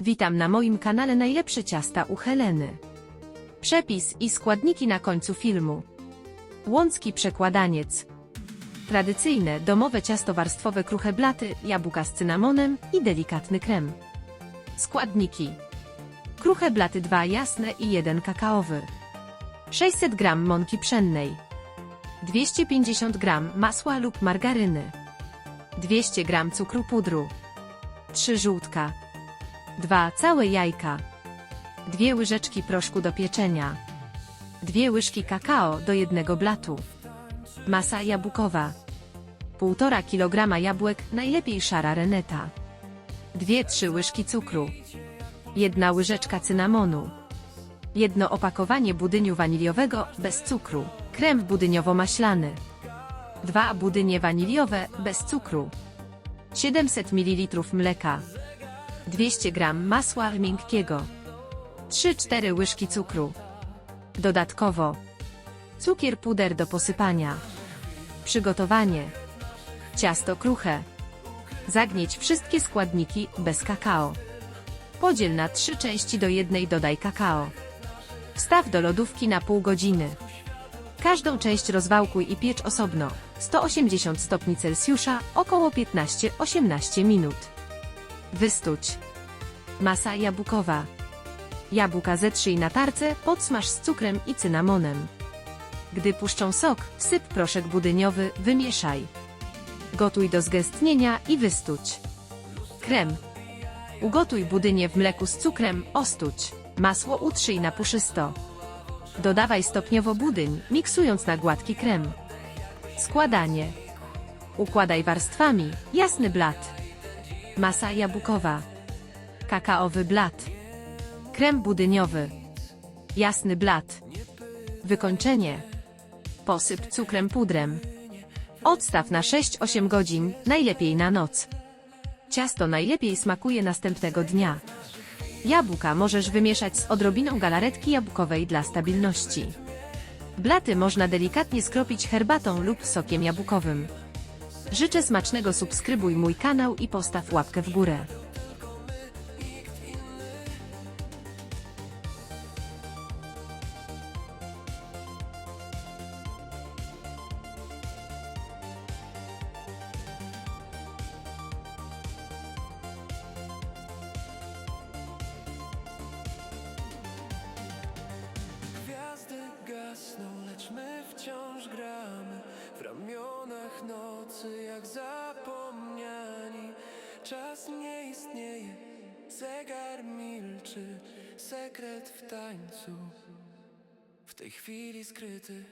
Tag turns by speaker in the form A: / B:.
A: Witam na moim kanale Najlepsze ciasta u Heleny. Przepis i składniki na końcu filmu. Łącki przekładaniec. Tradycyjne, domowe ciasto warstwowe kruche blaty, jabłka z cynamonem i delikatny krem. Składniki. Kruche blaty 2 jasne i 1 kakaowy. 600 g mąki pszennej. 250 g masła lub margaryny. 200 g cukru pudru. 3 żółtka. 2 całe jajka. 2 łyżeczki proszku do pieczenia. 2 łyżki kakao do jednego blatu. Masa jabłkowa. 1,5 kg jabłek, najlepiej szara reneta. 2-3 łyżki cukru. 1 łyżeczka cynamonu. Jedno opakowanie budyniu waniliowego bez cukru. Krem budyniowo-maślany. 2 budynie waniliowe bez cukru. 700 ml mleka. 200 g masła miękkiego. 3-4 łyżki cukru. Dodatkowo cukier puder do posypania. Przygotowanie. Ciasto kruche. Zagnieć wszystkie składniki bez kakao. Podziel na trzy części do jednej dodaj kakao. Wstaw do lodówki na pół godziny. Każdą część rozwałkuj i piecz osobno. 180 stopni Celsjusza, około 15-18 minut. Wystuć. Masa jabłkowa. Jabłka zetrzyj na tarce, podsmaż z cukrem i cynamonem. Gdy puszczą sok, wsyp proszek budyniowy, wymieszaj. Gotuj do zgęstnienia i wystuć. Krem. Ugotuj budynie w mleku z cukrem, ostuć. Masło utrzyj na puszysto. Dodawaj stopniowo budyń, miksując na gładki krem. Składanie. Układaj warstwami, jasny blat. Masa jabłkowa. Kakaowy blat. Krem budyniowy. Jasny blat. Wykończenie. Posyp cukrem pudrem. Odstaw na 6-8 godzin, najlepiej na noc. Ciasto najlepiej smakuje następnego dnia. Jabłka możesz wymieszać z odrobiną galaretki jabłkowej dla stabilności. Blaty można delikatnie skropić herbatą lub sokiem jabłkowym. Życzę smacznego subskrybuj mój kanał i postaw łapkę w górę.
B: Sekret w tańcu, w tej chwili skryty